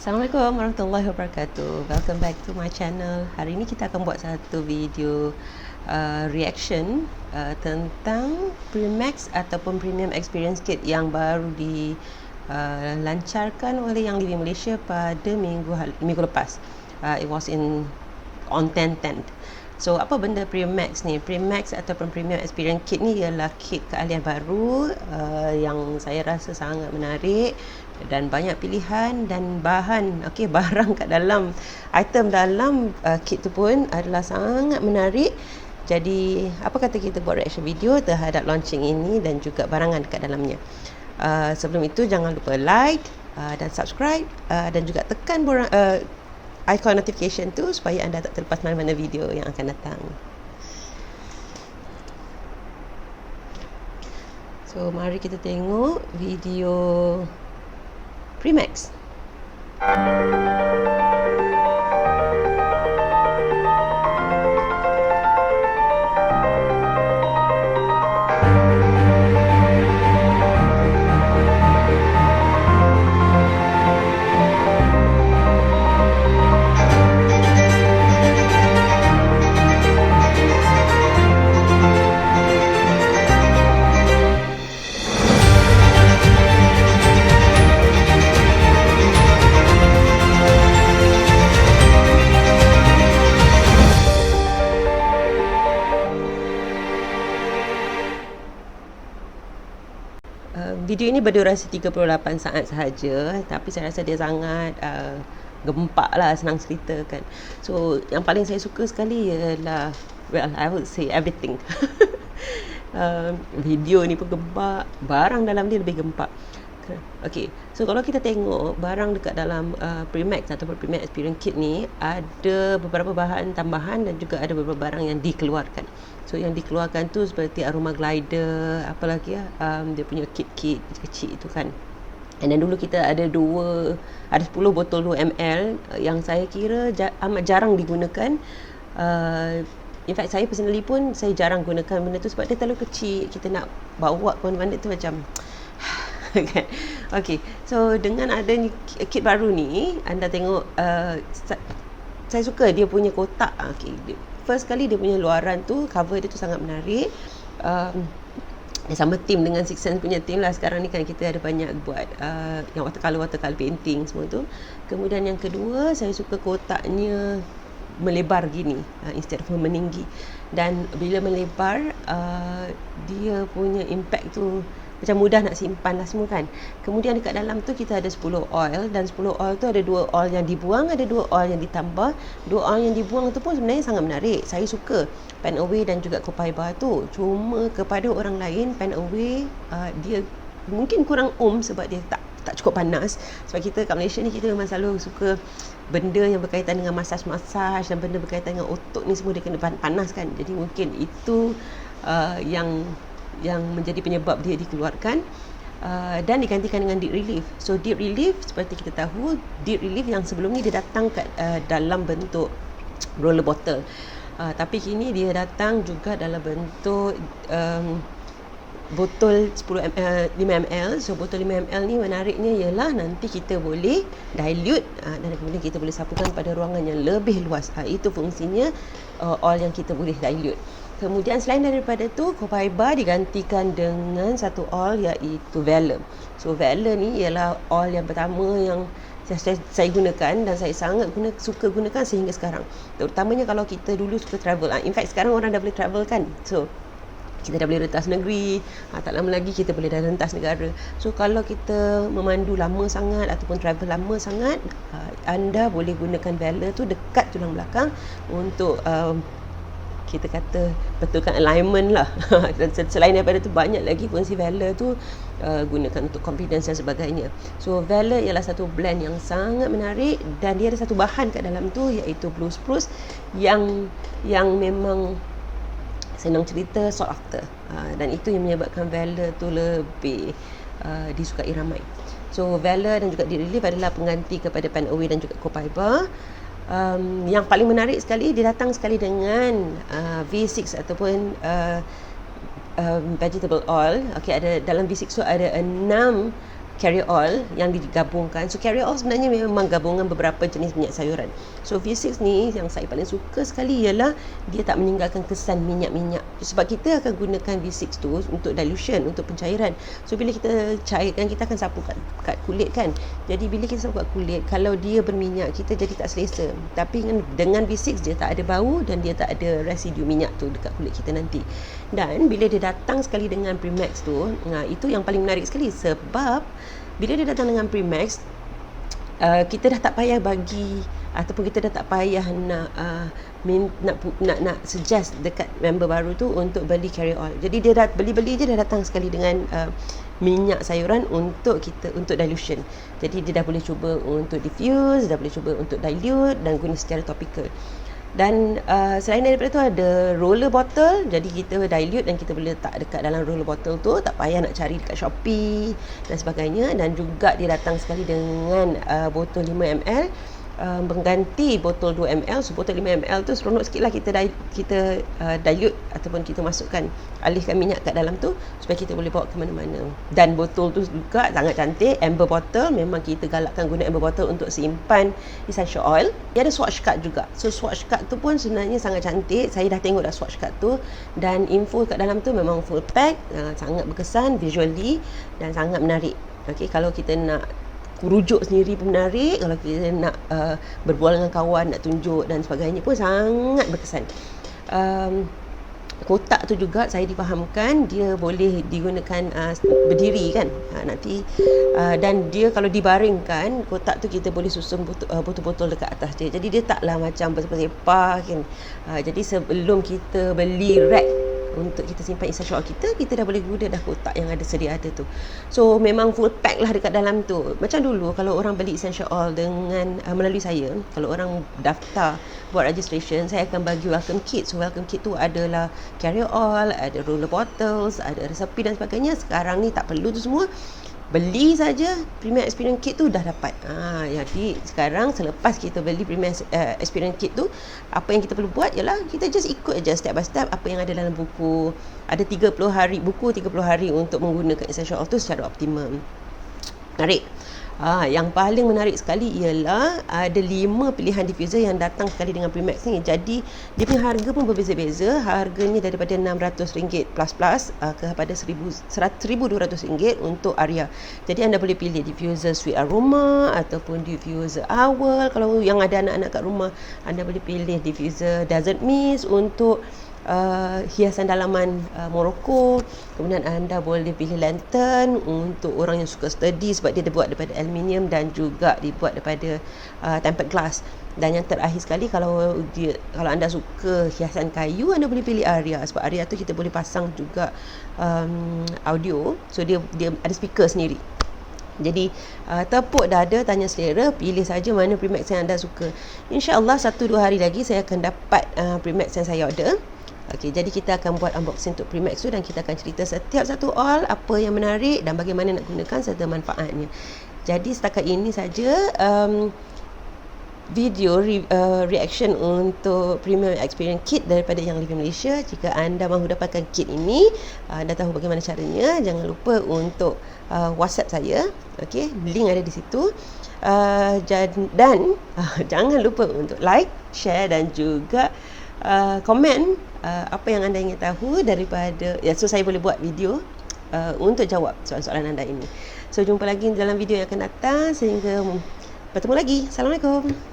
Assalamualaikum warahmatullahi wabarakatuh. Welcome back to my channel. Hari ini kita akan buat satu video uh, reaction uh, tentang Premax ataupun Premium Experience Kit yang baru dilancarkan uh, oleh Yang Living Malaysia pada minggu minggu lepas. Uh, it was in on 10-10. So apa benda Premax ni? Premax ataupun Premium Experience Kit ni ialah kit keahlian baru uh, yang saya rasa sangat menarik dan banyak pilihan dan bahan okey barang kat dalam item dalam uh, kit tu pun adalah sangat menarik. Jadi apa kata kita buat reaction video terhadap launching ini dan juga barangan kat dalamnya. Uh, sebelum itu jangan lupa like uh, dan subscribe uh, dan juga tekan borang, uh, icon notification tu supaya anda tak terlepas mana-mana video yang akan datang. So mari kita tengok video Premax. Video ini berdurasi 38 saat sahaja tapi saya rasa dia sangat uh, gempak lah senang cerita kan so yang paling saya suka sekali ialah well I would say everything. Uh, video ni pun gempak barang dalam dia lebih gempak Okay, so kalau kita tengok barang dekat dalam uh, Premax ataupun Premax Experience Kit ni ada beberapa bahan tambahan dan juga ada beberapa barang yang dikeluarkan. So yang dikeluarkan tu seperti aroma glider, apa lagi ya, um, dia punya kit-kit kecil itu kan. And then dulu kita ada dua, ada 10 botol 2 ml yang saya kira ja, amat jarang digunakan. Uh, in fact saya personally pun saya jarang gunakan benda tu sebab dia terlalu kecil. Kita nak bawa ke mana-mana tu macam kan? So dengan ada kit baru ni anda tengok uh, saya suka dia punya kotak. Okay first kali dia punya luaran tu cover dia tu sangat menarik. Um, dia sama team dengan Six Sense punya team lah sekarang ni kan kita ada banyak buat uh, yang watercolor watercolor painting semua tu. Kemudian yang kedua saya suka kotaknya melebar gini uh, instead of meninggi. Dan bila melebar uh, dia punya impact tu macam mudah nak simpan lah semua kan. Kemudian dekat dalam tu kita ada 10 oil dan 10 oil tu ada dua oil yang dibuang ada dua oil yang ditambah. Dua oil yang dibuang tu pun sebenarnya sangat menarik. Saya suka pan away dan juga kopai bar tu. Cuma kepada orang lain pan away uh, dia mungkin kurang um sebab dia tak tak cukup panas. Sebab kita kat Malaysia ni kita memang selalu suka benda yang berkaitan dengan masaj-masaj dan benda berkaitan dengan otot ni semua dia kena panas kan. Jadi mungkin itu uh, yang yang menjadi penyebab dia dikeluarkan uh, dan digantikan dengan deep relief. So deep relief seperti kita tahu deep relief yang sebelum ni dia datang kat uh, dalam bentuk roller bottle. Uh, tapi kini dia datang juga dalam bentuk um, botol 10 ml, 5 ml. So botol 5 ml ni menariknya ialah nanti kita boleh dilute uh, dan kemudian kita boleh sapukan pada ruangan yang lebih luas. Uh, itu fungsinya uh, oil yang kita boleh dilute. Kemudian selain daripada tu Copaiba digantikan dengan satu oil iaitu Valor. So Valor ni ialah oil yang pertama yang saya, saya gunakan dan saya sangat guna, suka gunakan sehingga sekarang. Terutamanya kalau kita dulu suka travel. Ah, in fact sekarang orang dah boleh travel kan. So kita dah boleh rentas negeri ha, tak lama lagi kita boleh dah rentas negara so kalau kita memandu lama sangat ataupun travel lama sangat ha, anda boleh gunakan Valor tu dekat tulang belakang untuk um, kita kata betulkan alignment lah. Selain daripada tu banyak lagi fungsi Valor tu uh, gunakan untuk confidence dan sebagainya. So Valor ialah satu blend yang sangat menarik dan dia ada satu bahan kat dalam tu iaitu Blue Spruce yang yang memang senang cerita sought after. Uh, dan itu yang menyebabkan Valor tu lebih uh, disukai ramai. So Valor dan juga Relief adalah pengganti kepada Pan Away dan juga Copaiba um, yang paling menarik sekali dia datang sekali dengan uh, V6 ataupun uh, um, vegetable oil. Okey ada dalam V6 tu ada enam carry all yang digabungkan. So carry all sebenarnya memang gabungan beberapa jenis minyak sayuran. So V6 ni yang saya paling suka sekali ialah dia tak meninggalkan kesan minyak-minyak. Sebab kita akan gunakan V6 tu untuk dilution, untuk pencairan. So bila kita cairkan kita akan sapu kat, kat kulit kan. Jadi bila kita sapu kat kulit, kalau dia berminyak kita jadi tak selesa. Tapi dengan, dengan V6 dia tak ada bau dan dia tak ada residu minyak tu dekat kulit kita nanti. Dan bila dia datang sekali dengan Premax tu, nah, itu yang paling menarik sekali sebab bila dia datang dengan Premax uh, kita dah tak payah bagi ataupun kita dah tak payah nak uh, min, nak nak nak suggest dekat member baru tu untuk beli carry all. Jadi dia dah beli-beli je dah datang sekali dengan uh, minyak sayuran untuk kita untuk dilution. Jadi dia dah boleh cuba untuk diffuse, dah boleh cuba untuk dilute dan guna secara topical. Dan uh, selain daripada tu ada roller bottle. Jadi kita dilute dan kita boleh letak dekat dalam roller bottle tu. Tak payah nak cari dekat Shopee dan sebagainya. Dan juga dia datang sekali dengan uh, botol 5ml uh, mengganti botol 2ml so botol 5ml tu seronok sikit lah kita, kita uh, dilute ataupun kita masukkan alihkan minyak kat dalam tu supaya kita boleh bawa ke mana-mana. Dan botol tu juga sangat cantik amber bottle. Memang kita galakkan guna amber bottle untuk simpan essential oil. Dia ada swatch card juga. So swatch card tu pun sebenarnya sangat cantik. Saya dah tengok dah swatch card tu. Dan info kat dalam tu memang full pack uh, sangat berkesan visually dan sangat menarik. Okay, kalau kita nak rujuk sendiri pun menarik. Kalau kita nak uh, berbual dengan kawan nak tunjuk dan sebagainya pun sangat berkesan. Um, kotak tu juga saya difahamkan dia boleh digunakan uh, berdiri kan? Uh, nanti uh, dan dia kalau dibaringkan kotak tu kita boleh susun uh, botol-botol dekat atas dia. Jadi dia taklah macam bersepah kan? Uh, jadi sebelum kita beli rack untuk kita simpan essential kita kita dah boleh guna dah kotak yang ada sedia ada tu. So memang full pack lah dekat dalam tu. Macam dulu kalau orang beli essential oil dengan uh, melalui saya kalau orang daftar buat registration saya akan bagi welcome kit. So welcome kit tu adalah carrier oil ada roller bottles ada resepi dan sebagainya. Sekarang ni tak perlu tu semua beli saja premier experience kit tu dah dapat. Ha jadi sekarang selepas kita beli premier uh, experience kit tu apa yang kita perlu buat ialah kita just ikut aja step by step apa yang ada dalam buku. Ada 30 hari buku 30 hari untuk menggunakan essential oil tu secara optimum. Menarik. Ha, yang paling menarik sekali ialah ada lima pilihan diffuser yang datang sekali dengan Primax ni. Jadi dia punya harga pun berbeza-beza. Harganya daripada RM600 plus plus uh, kepada RM1,200 untuk Aria. Jadi anda boleh pilih diffuser sweet aroma ataupun diffuser awal. Kalau yang ada anak-anak kat rumah, anda boleh pilih diffuser desert mist untuk uh, hiasan dalaman uh, Morocco kemudian anda boleh pilih lantern untuk orang yang suka sturdy sebab dia dibuat daripada aluminium dan juga dibuat daripada uh, tempered glass dan yang terakhir sekali kalau dia kalau anda suka hiasan kayu anda boleh pilih Aria sebab Aria tu kita boleh pasang juga um, audio so dia dia ada speaker sendiri jadi uh, tepuk dada tanya selera pilih saja mana Primax yang anda suka. Insya-Allah satu dua hari lagi saya akan dapat uh, Primax yang saya order. Okey, jadi kita akan buat unboxing untuk Primax tu dan kita akan cerita setiap satu all apa yang menarik dan bagaimana nak gunakan serta manfaatnya. Jadi setakat ini saja um, video re, uh, reaction untuk Premium Experience Kit daripada Yang Living Malaysia. Jika anda mahu dapatkan kit ini, uh, anda tahu bagaimana caranya, jangan lupa untuk uh, WhatsApp saya. Okey, link ada di situ. Uh, dan uh, jangan lupa untuk like, share dan juga uh, komen uh, apa yang anda ingin tahu daripada ya so saya boleh buat video uh, untuk jawab soalan-soalan anda ini. So jumpa lagi dalam video yang akan datang sehingga bertemu lagi. Assalamualaikum.